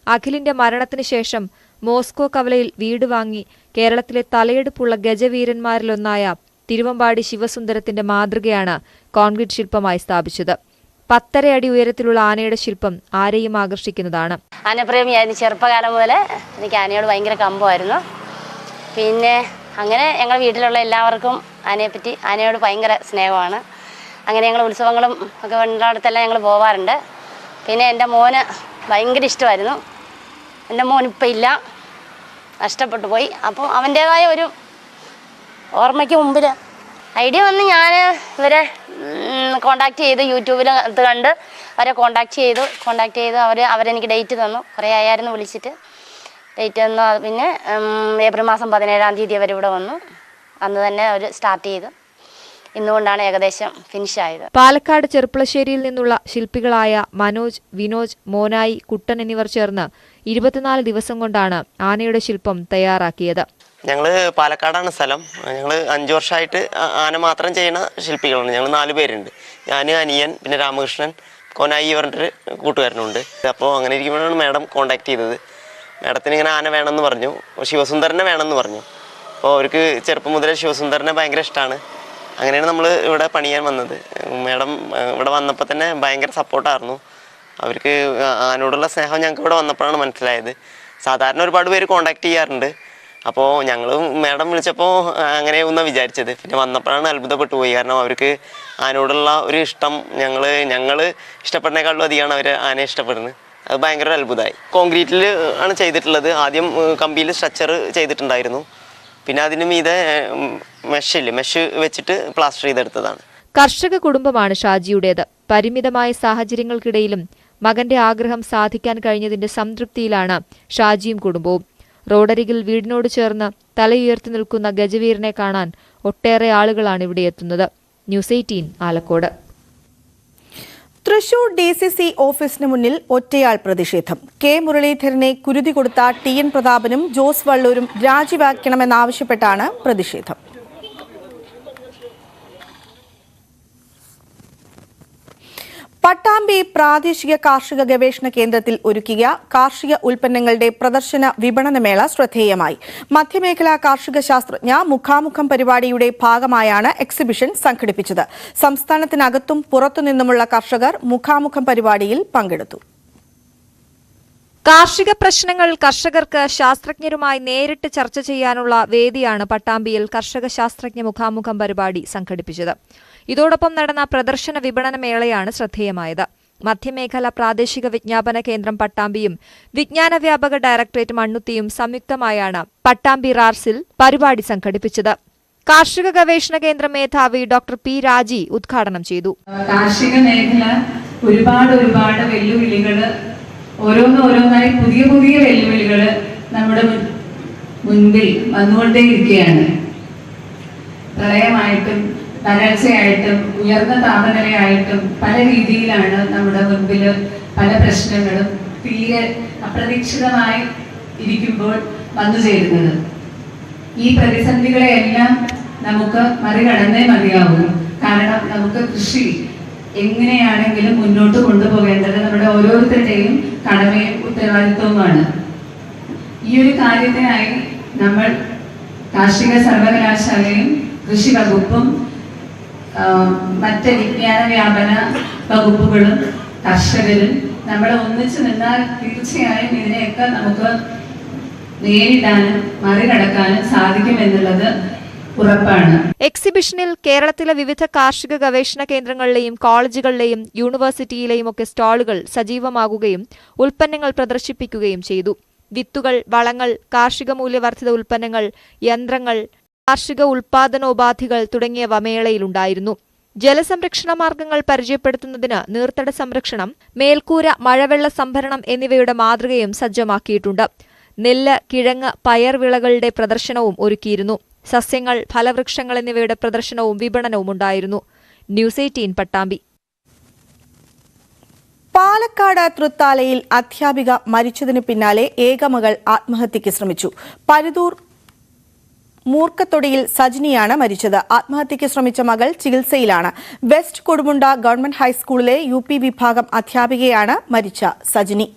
അഖിലിന്റെ മരണത്തിന് ശേഷം മോസ്കോ കവലയിൽ വീട് വാങ്ങി കേരളത്തിലെ തലയെടുപ്പുള്ള ഗജവീരന്മാരിലൊന്നായ തിരുവമ്പാടി ശിവസുന്ദരത്തിന്റെ മാതൃകയാണ് കോൺക്രീറ്റ് ശില്പമായി സ്ഥാപിച്ചത്. പത്തര അടി ഉയരത്തിലുള്ള ആനയുടെ ശില്പം ആരെയും ആകർഷിക്കുന്നതാണ്. ആനപ്രേമിയായിരുന്നു ചെറുപ്പകാലം മുതൽ എനിക്ക് ആനയോട് ഭയങ്കര കമ്പമായിരുന്നു. പിന്നെ അങ്ങനെ ഞങ്ങൾ വീട്ടിലുള്ള എല്ലാവർക്കും ആനയെപ്പറ്റി ആനയോട് ഭയങ്കര സ്നേഹമാണ്. അങ്ങനെ ഞങ്ങൾ ഉത്സവങ്ങളും ഒക്കെ ഉള്ളിടത്തെല്ലാം ഞങ്ങൾ പോവാറുണ്ട്. പിന്നെ എന്റെ മോന് ഭയങ്കര ഇഷ്ടമായിരുന്നു. എന്റെ മോൻ ഇപ്പം ഇല്ല. നഷ്ടപ്പെട്ടു പോയി. അപ്പോൾ അവന്റേതായ ഒരു ഓർമ്മയ്ക്ക് മുമ്പിൽ ഐഡിയ വന്ന് ഞാൻ ഇവരെ കോണ്ടാക്ട് ചെയ്ത് യൂട്യൂബിൽ ഇത് കണ്ട് അവരെ കോണ്ടാക്ട് ചെയ്തു. കോണ്ടാക്ട് ചെയ്ത് അവർ അവരെനിക്ക് ഡേറ്റ് തന്നു. കുറേ ആയായിരുന്നു വിളിച്ചിട്ട്. ഡേറ്റ് തന്നു. അത് പിന്നെ ഏപ്രിൽ മാസം പതിനേഴാം തീയതി അവർ ഇവിടെ വന്നു. അന്ന് തന്നെ അവർ സ്റ്റാർട്ട് ചെയ്തു. ഇന്നുകൊണ്ടാണ് ഏകദേശം ഫിനിഷ് ആയത്. പാലക്കാട് ചെറുപ്പളശ്ശേരിയിൽ നിന്നുള്ള ശില്പികളായ മനോജ് വിനോജ് മോനായി കുട്ടൻ എന്നിവർ ചേർന്ന് ഇരുപത്തിനാല് ദിവസം കൊണ്ടാണ് ആനയുടെ ശില്പം തയ്യാറാക്കിയത്. ഞങ്ങൾ പാലക്കാടാണ് സ്ഥലം. ഞങ്ങൾ അഞ്ച് വർഷമായിട്ട് ആന മാത്രം ചെയ്യുന്ന ശില്പികളാണ്. ഞങ്ങൾ നാല് പേരുണ്ട്. ഞാൻ അനിയൻ പിന്നെ രാമകൃഷ്ണൻ കോനായി പറഞ്ഞിട്ടൊരു കൂട്ടുകാരനുണ്ട്. അപ്പോൾ അങ്ങനെ ഇരിക്കുമ്പോഴാണ് മാഡം കോണ്ടാക്ട് ചെയ്തത്. മാഡത്തിന് ഇങ്ങനെ ആന വേണമെന്ന് പറഞ്ഞു. ശിവസുന്ദരനെ വേണമെന്ന് പറഞ്ഞു. അപ്പോൾ അവർക്ക് ചെറുപ്പം മുതലേ ശിവസുന്ദരനെ ഭയങ്കര ഇഷ്ടമാണ് അങ്ങനെയാണ് നമ്മൾ ഇവിടെ പണിയാൻ വന്നത്. മാഡം ഇവിടെ വന്നപ്പോൾ തന്നെ ഭയങ്കര സപ്പോർട്ടായിരുന്നു. അവർക്ക് ആനോടുള്ള സ്നേഹം ഞങ്ങൾക്ക് ഇവിടെ വന്നപ്പോഴാണ് മനസ്സിലായത്. സാധാരണ ഒരുപാട് പേര് കോണ്ടാക്ട് ചെയ്യാറുണ്ട്. അപ്പോൾ ഞങ്ങൾ മാഡം വിളിച്ചപ്പോൾ അങ്ങനെ ഒന്നാണ് വിചാരിച്ചത്. പിന്നെ വന്നപ്പോഴാണ് അത്ഭുതപ്പെട്ടു പോയി കാരണം അവർക്ക് ആനോടുള്ള ഒരു ഇഷ്ടം ഞങ്ങൾ ഞങ്ങൾ ഇഷ്ടപ്പെടുന്നേക്കാളും അധികമാണ് അവർ ആനയെ ഇഷ്ടപ്പെടുന്നത്. അത് ഭയങ്കര ഒരു അത്ഭുതമായി കോൺക്രീറ്റിൽ ആണ് ചെയ്തിട്ടുള്ളത്. ആദ്യം കമ്പിയിൽ സ്ട്രക്ചർ ചെയ്തിട്ടുണ്ടായിരുന്നു. പിന്നെ അതിന് മീതെ മെഷിൽ മെഷ് വെച്ചിട്ട് പ്ലാസ്റ്റർ ചെയ്തെടുത്തതാണ്. കർഷക കുടുംബമാണ് ഷാജിയുടേത്. പരിമിതമായ സാഹചര്യങ്ങൾക്കിടയിലും മകന്റെ ആഗ്രഹം സാധിക്കാൻ കഴിഞ്ഞതിന്റെ സംതൃപ്തിയിലാണ് ഷാജിയും കുടുംബവും. റോഡരികിൽ വീടിനോട് ചേർന്ന് തലയുയർത്തി നിൽക്കുന്ന ഗജവീരനെ കാണാൻ ഒട്ടേറെ ആളുകളാണ് ഇവിടെ എത്തുന്നത്. News eighteen Alakode. Thrissur D C C ഓഫീസിന് മുന്നിൽ ഒറ്റയാൾ പ്രതിഷേധം. കെ. മുരളീധരനെ കുരുതി കൊടുത്ത ടി. എൻ. പ്രതാപനും ജോസ് വള്ളൂരും രാജിവാക്കണമെന്നാവശ്യപ്പെട്ടാണ് പ്രതിഷേധം. പട്ടാമ്പി പ്രാദേശിക കാർഷിക ഗവേഷണ കേന്ദ്രത്തിൽ ഒരുക്കിയ കാർഷിക ഉൽപ്പന്നങ്ങളുടെ പ്രദർശന വിപണനമേള ശ്രദ്ധേയമായി. മധ്യമേഖലാ കാർഷിക ശാസ്ത്രജ്ഞ മുഖാമുഖം പരിപാടിയുടെ ഭാഗമായാണ് എക്സിബിഷൻ സംഘടിപ്പിച്ചത്. സംസ്ഥാനത്തിനകത്തും പുറത്തുനിന്നുമുള്ള കർഷകർ മുഖാമുഖം പരിപാടിയിൽ പങ്കെടുത്തു. കാർഷിക പ്രശ്നങ്ങൾ കർഷകർക്ക് ശാസ്ത്രജ്ഞരുമായി നേരിട്ട് ചർച്ച ചെയ്യാനുള്ള വേദിയാണ് പട്ടാമ്പിയിൽ കർഷക ശാസ്ത്രജ്ഞ മുഖാമുഖം പരിപാടി സംഘടിപ്പിച്ചത്. ഇതോടൊപ്പം നടന്ന പ്രദർശന വിപണന മേളയാണ് ശ്രദ്ധേയമായത്. മധ്യമേഖല പ്രാദേശിക വിജ്ഞാപന കേന്ദ്രം പട്ടാമ്പിയും വിജ്ഞാന വ്യാപക ഡയറക്ടറേറ്റ് മണ്ണുത്തിയും സംയുക്തമായാണ് പട്ടാമ്പി റാർസിൽ പരിപാടി സംഘടിപ്പിച്ചത്. കാർഷിക ഗവേഷണ കേന്ദ്ര മേധാവി ഡോക്ടർ പി രാജി ഉദ്ഘാടനം ചെയ്തു. കാർഷിക മേഖല ഒരുപാട് ഒരുപാട് വെല്ലുവിളികൾ ഓരോന്നോരോന്നായി പുതിയ പുതിയ വെല്ലുവിളികൾ നമ്മുടെ മുൻ- മുൻപിൽ വന്നുകൊണ്ടേയിരിക്കുകയാണ്. പ്രളയമായിട്ടും വരൾച്ചയായിട്ടും ഉയർന്ന താപനിലയായിട്ടും പല രീതിയിലാണ് നമ്മുടെ മുൻപിൽ പല പ്രശ്നങ്ങളും തീരെ അപ്രതീക്ഷിതമായി ഇരിക്കുമ്പോൾ വന്നു ചേരുന്നത്. ഈ പ്രതിസന്ധികളെയെല്ലാം നമുക്ക് മറികടന്നേ മതിയാവൂ. കാരണം നമുക്ക് കൃഷി എങ്ങനെയാണെങ്കിലും മുന്നോട്ട് കൊണ്ടുപോകേണ്ടത് നമ്മുടെ ഓരോരുത്തരുടെയും കടമയും ഉത്തരവാദിത്വവുമാണ്. ഈ ഒരു കാര്യത്തിനായി നമ്മൾ കാർഷിക സർവകലാശാലയും കൃഷി വകുപ്പും മറ്റ് വിജ്ഞാന വ്യാപന വകുപ്പുകളും കർഷകരും നമ്മളെ ഒന്നിച്ച് നിന്നാൽ തീർച്ചയായും ഇതിനെയൊക്കെ നമുക്ക് നേരിടാനും മറികടക്കാനും സാധിക്കുമെന്നുള്ളത് ഉറപ്പാണ്. എക്സിബിഷനിൽ കേരളത്തിലെ വിവിധ കാർഷിക ഗവേഷണ കേന്ദ്രങ്ങളിലെയും കോളേജുകളിലെയും യൂണിവേഴ്സിറ്റിയിലെയും ഒക്കെ സ്റ്റാളുകൾ സജീവമാകുകയും ഉൽപ്പന്നങ്ങൾ പ്രദർശിപ്പിക്കുകയും ചെയ്തു. വിത്തുകൾ വളങ്ങൾ കാർഷിക മൂല്യവർദ്ധിത ഉൽപ്പന്നങ്ങൾ യന്ത്രങ്ങൾ കാർഷിക ഉൽപാദനോപാധികൾ തുടങ്ങിയവ മേളയിലുണ്ടായിരുന്നു. ജലസംരക്ഷണ മാർഗങ്ങൾ പരിചയപ്പെടുത്തുന്നതിന് നീർത്തട സംരക്ഷണം മേൽക്കൂര മഴവെള്ള സംഭരണം എന്നിവയുടെ മാതൃകയും സജ്ജമാക്കിയിട്ടുണ്ട്. നെല്ല് കിഴങ്ങ് പയർ വിളകളുടെ പ്രദർശനവും ഒരുക്കിയിരുന്നു. സസ്യങ്ങൾ ഫലവൃക്ഷങ്ങൾ എന്നിവയുടെ പ്രദർശനവും വിപണനവും ഉണ്ടായിരുന്നു. News eighteen Pattambi. പാലക്കാട് തൃത്താലയിൽ അധ്യാപിക മരിച്ചതിന് പിന്നാലെ ഏകമകൾ ആത്മഹത്യയ്ക്ക് ശ്രമിച്ചു. പരുതൂർ മൂർക്കത്തൊടിയിൽ സജിനിയാണ് മരിച്ചത്. ആത്മഹത്യയ്ക്ക് ശ്രമിച്ച മകൾ ചികിത്സയിലാണ്. വെസ്റ്റ് കൊടുമുണ്ട ഗവൺമെന്റ് ഹൈസ്കൂളിലെ യു വിഭാഗം അധ്യാപികയാണ് മരിച്ച Sajini.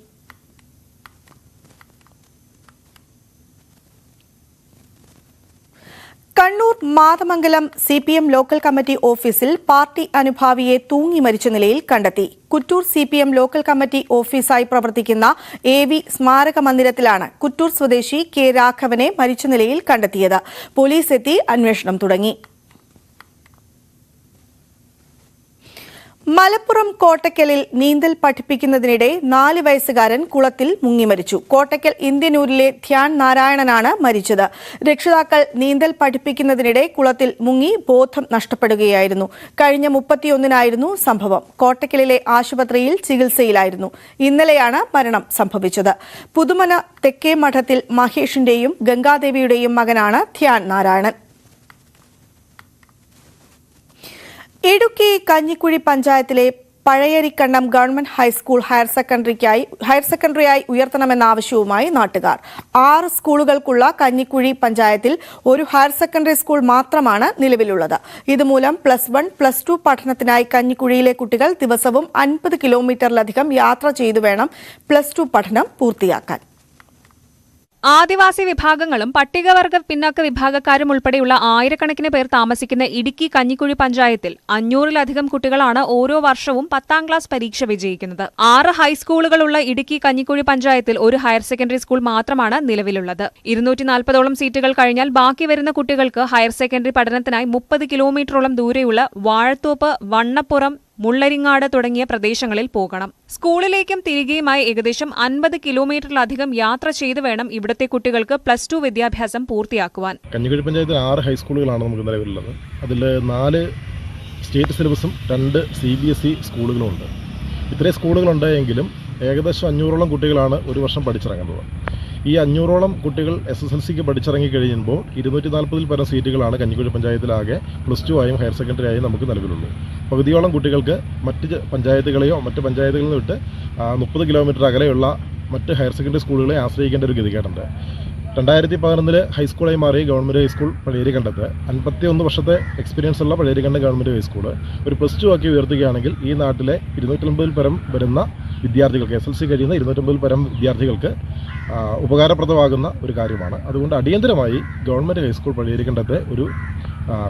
Kannur Mathamangalam C P M local committee ഓഫീസിൽ പാർട്ടി അനുഭാവിയെ തൂങ്ങി മരിച്ച നിലയിൽ കണ്ടെത്തി. Kuttoor C P M local committee ഓഫീസായി പ്രവർത്തിക്കുന്ന എ വി സ്മാരക മന്ദിരത്തിലാണ് കുറ്റൂർ സ്വദേശി കെ രാഘവനെ മരിച്ച നിലയിൽ കണ്ടെത്തിയത്. പോലീസ് എത്തി അന്വേഷണം തുടങ്ങി. മലപ്പുറം കോട്ടക്കലിൽ നീന്തൽ പഠിപ്പിക്കുന്നതിനിടെ നാല് വയസ്സുകാരൻ കുളത്തിൽ മുങ്ങിമരിച്ചു കോട്ടക്കൽ ഇന്ത്യനൂരിലെ ധ്യാൻ നാരായണനാണ് മരിച്ചത്. രക്ഷിതാക്കൾ നീന്തൽ പഠിപ്പിക്കുന്നതിനിടെ കുളത്തിൽ മുങ്ങി ബോധം നഷ്ടപ്പെടുകയായിരുന്നു. കഴിഞ്ഞ മുപ്പത്തിയൊന്നിനായിരുന്നു സംഭവം. കോട്ടക്കലിലെ ആശുപത്രിയിൽ ചികിത്സയിലായിരുന്നു. ഇന്നലെയാണ് മരണം സംഭവിച്ചത്. പുതുമന തെക്കേ മഠത്തിൽ മഹേഷിന്റെയും ഗംഗാദേവിയുടെയും മകനാണ് ധ്യാൻ നാരായണൻ. ഇടുക്കി കഞ്ഞിക്കുഴി പഞ്ചായത്തിലെ Pazhayarikkandam government high school higher സെക്കൻഡറിക്കായി higher സെക്കൻഡറിയായി ഉയർത്തണമെന്ന ആവശ്യവുമായി നാട്ടുകാർ. ആറ് സ്കൂളുകൾക്കുള്ള കഞ്ഞിക്കുഴി പഞ്ചായത്തിൽ ഒരു ഹയർ സെക്കൻഡറി സ്കൂൾ മാത്രമാണ് നിലവിലുള്ളത്. ഇതുമൂലം പ്ലസ് വൺ പ്ലസ് ടു പഠനത്തിനായി കഞ്ഞിക്കുഴിയിലെ കുട്ടികൾ ദിവസവും അൻപത് കിലോമീറ്ററിലധികം യാത്ര ചെയ്തു വേണം പ്ലസ് ടു പഠനം പൂർത്തിയാക്കാൻ. ആദിവാസി വിഭാഗങ്ങളും പട്ടികവർഗ പിന്നാക്ക വിഭാഗക്കാരും ഉൾപ്പെടെയുള്ള ആയിരക്കണക്കിന് പേർ താമസിക്കുന്ന ഇടുക്കി കഞ്ഞിക്കുഴി പഞ്ചായത്തിൽ അഞ്ഞൂറിലധികം കുട്ടികളാണ് ഓരോ വർഷവും പത്താം ക്ലാസ് പരീക്ഷ വിജയിക്കുന്നത്. ആറ് ഹൈസ്കൂളുകളുള്ള ഇടുക്കി കഞ്ഞിക്കുഴി പഞ്ചായത്തിൽ ഒരു ഹയർ സെക്കൻഡറി സ്കൂൾ മാത്രമാണ് നിലവിലുള്ളത്. ഇരുന്നൂറ്റി നാൽപ്പതോളം സീറ്റുകൾ കഴിഞ്ഞാൽ ബാക്കി വരുന്ന കുട്ടികൾക്ക് ഹയർ സെക്കൻഡറി പഠനത്തിനായി മുപ്പത് കിലോമീറ്ററോളം ദൂരെയുള്ള വാഴത്തോപ്പ് വണ്ണപ്പുറം മുള്ളരിങ്ങാട് തുടങ്ങിയ പ്രദേശങ്ങളിൽ പോകണം. സ്കൂളിലേക്കും തിരികെയുമായി ഏകദേശം അൻപത് കിലോമീറ്ററിലധികം യാത്ര ചെയ്തു വേണം ഇവിടുത്തെ കുട്ടികൾക്ക് പ്ലസ് ടു വിദ്യാഭ്യാസം പൂർത്തിയാക്കുവാൻ. കഞ്ഞിക്കുഴി പഞ്ചായത്തിൽ ആറ് ഹൈസ്കൂളുകളാണ് നമുക്ക് നിലവിലുള്ളത് അതിൽ നാല് സ്റ്റേറ്റ് സിലബസും രണ്ട് സി ബി എസ് ഇ സ്കൂളുകളുമുണ്ട് ഇത്രയും സ്കൂളുകളുണ്ടെങ്കിലും ഏകദേശം അഞ്ഞൂറോളം കുട്ടികളാണ് ഒരു വർഷം പഠിച്ചിറങ്ങുന്നത്. ഈ അഞ്ഞൂറോളം കുട്ടികൾ എസ് എസ് എൽ സിക്ക് പഠിച്ചിറങ്ങി കഴിയുമ്പോൾ ഇരുന്നൂറ്റി നാൽപ്പതിൽ പരം സീറ്റുകളാണ് കഞ്ഞിക്കുഴി പഞ്ചായത്തിലാകെ പ്ലസ് ടു ആയും ഹയർ സെക്കൻഡറി ആയും നമുക്ക് നൽകുന്നുള്ളൂ. പകുതിയോളം കുട്ടികൾക്ക് മറ്റ് പഞ്ചായത്തുകളെയോ മറ്റ് പഞ്ചായത്തുകളിൽ നിന്ന് വിട്ട് മുപ്പത് കിലോമീറ്റർ അകലെയുള്ള മറ്റ് ഹയർ സെക്കൻഡറി സ്കൂളുകളെ ആശ്രയിക്കേണ്ട ഒരു ഗതികേടുണ്ട്. രണ്ടായിരത്തി പതിനൊന്നിൽ ഹൈസ്കൂളായി മാറി ഗവൺമെന്റ് ഹൈസ്കൂൾ പഴയരിക്കണ്ടത്ത് അൻപത്തി ഒന്ന് വർഷത്തെ എക്സ്പീരിയൻസ് ഉള്ള പഴയരിക്കണ്ട ഗവൺമെന്റ് ഹൈസ്കൂൾ ഒരു പ്ലസ് ടു ആക്കി ഉയർത്തുകയാണെങ്കിൽ ഈ നാട്ടിലെ ഇരുന്നൂറ്റമ്പതിൽ പരം വരുന്ന വിദ്യാർത്ഥികൾക്ക് എസ് എൽ സി കഴിയുന്ന ഇരുന്നൂറ്റമ്പതിൽ പരം വിദ്യാർത്ഥികൾക്ക് ഉപകാരപ്രദമാകുന്ന ഒരു കാര്യമാണ്. അതുകൊണ്ട് അടിയന്തരമായി ഗവൺമെന്റ് ഹൈസ്കൂൾ പഴയരിക്കണ്ടത്തെ ഒരു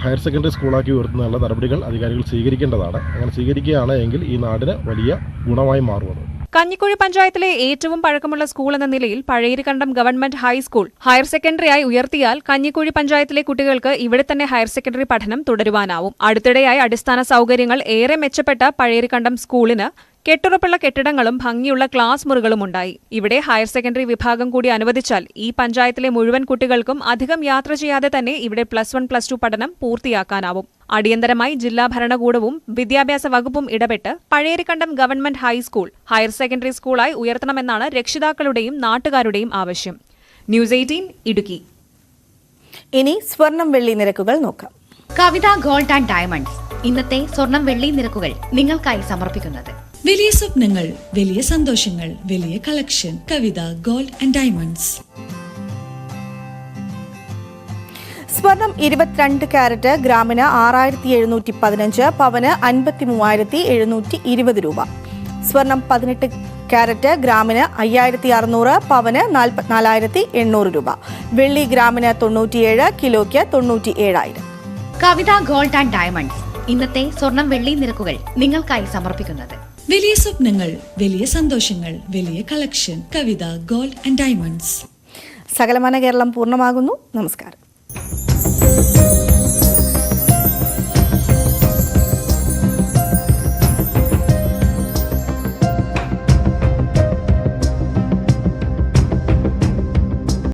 ഹയർ സെക്കൻഡറി സ്കൂളാക്കി ഉയർത്തുന്നതിനുള്ള നടപടികൾ അധികാരികൾ സ്വീകരിക്കേണ്ടതാണ്. അങ്ങനെ സ്വീകരിക്കുകയാണ് എങ്കിൽ ഈ നാടിന് വലിയ ഗുണമായി മാറുന്നത്. കഞ്ഞിക്കുഴി പഞ്ചായത്തിലെ ഏറ്റവും പഴക്കമുള്ള സ്കൂൾ എന്ന നിലയിൽ Pazhayarukandam government high school higher സെക്കൻഡറിയായി ഉയർത്തിയാൽ കഞ്ഞിക്കുഴി പഞ്ചായത്തിലെ കുട്ടികൾക്ക് ഇവിടെ തന്നെ ഹയർ സെക്കൻഡറി പഠനം തുടരുവാനാവും. അടുത്തിടെയായി അടിസ്ഥാന സൗകര്യങ്ങൾ ഏറെ മെച്ചപ്പെട്ട പഴയരുകണ്ടം സ്കൂളിന് കെട്ടുറപ്പുള്ള കെട്ടിടങ്ങളും ഭംഗിയുള്ള ക്ലാസ് മുറികളും ഉണ്ടായി. ഇവിടെ ഹയർ സെക്കൻഡറി വിഭാഗം കൂടി അനുവദിച്ചാൽ ഈ പഞ്ചായത്തിലെ മുഴുവൻ കുട്ടികൾക്കും അധികം യാത്ര ചെയ്യാതെ തന്നെ ഇവിടെ പ്ലസ് വൺ പ്ലസ് ടു പഠനം പൂർത്തിയാക്കാനാവും. അടിയന്തരമായി ജില്ലാ ഭരണകൂടവും വിദ്യാഭ്യാസ വകുപ്പും ഇടപെട്ട് Pazhayarikkandam government high school higher secondary സ്കൂളായി ഉയർത്തണമെന്നാണ് രക്ഷിതാക്കളുടെയും നാട്ടുകാരുടെയും ആവശ്യം. News eighteen Idukki. ഇനി സ്വർണം വെള്ളി നിരക്കുകൾ നോക്കാം. കവിത ഗോൾഡ് ആൻഡ് ഡയമണ്ട്സ് ഇന്നത്തെ സ്വർണം വെള്ളി നിരക്കുകൾ നിങ്ങൾക്കായി സമർപ്പിക്കുന്നത്. വലിയ സ്വപ്നങ്ങൾ വലിയ സന്തോഷങ്ങൾ വലിയ collection Kavitha gold and diamonds സ്വർണം ഇരുപത്തിരണ്ട് ക്യാരറ്റ് ഗ്രാമിന് ആറായിരത്തി എഴുന്നൂറ്റി പതിനഞ്ച് പവന് അൻപത്തി മൂവായിരത്തി എഴുന്നൂറ്റി ഇരുപത് രൂപ. സ്വർണം പതിനെട്ട് ക്യാരറ്റ് ഗ്രാമിന് അയ്യായിരത്തി അറുന്നൂറ് പവന് നാൽപ്പത്തിനാലായിരത്തി എണ്ണൂറ് രൂപ. വെള്ളി ഗ്രാമിന് തൊണ്ണൂറ്റിയേഴ് കിലോയ്ക്ക് തൊണ്ണൂറ്റി ഏഴായിരം കവിത ഗോൾഡ് ആൻഡ് ഡയമണ്ട്സ് ഇന്നത്തെ സ്വർണം വെള്ളി നിരക്കുകൾ നിങ്ങൾക്കായി സമർപ്പിക്കുന്നത്. വലിയ സ്വപ്നങ്ങൾ വലിയ സന്തോഷങ്ങൾ വലിയ collection Kavitha gold and diamonds സകലമാന കേരളം പൂർണമാകുന്നു. നമസ്കാരം.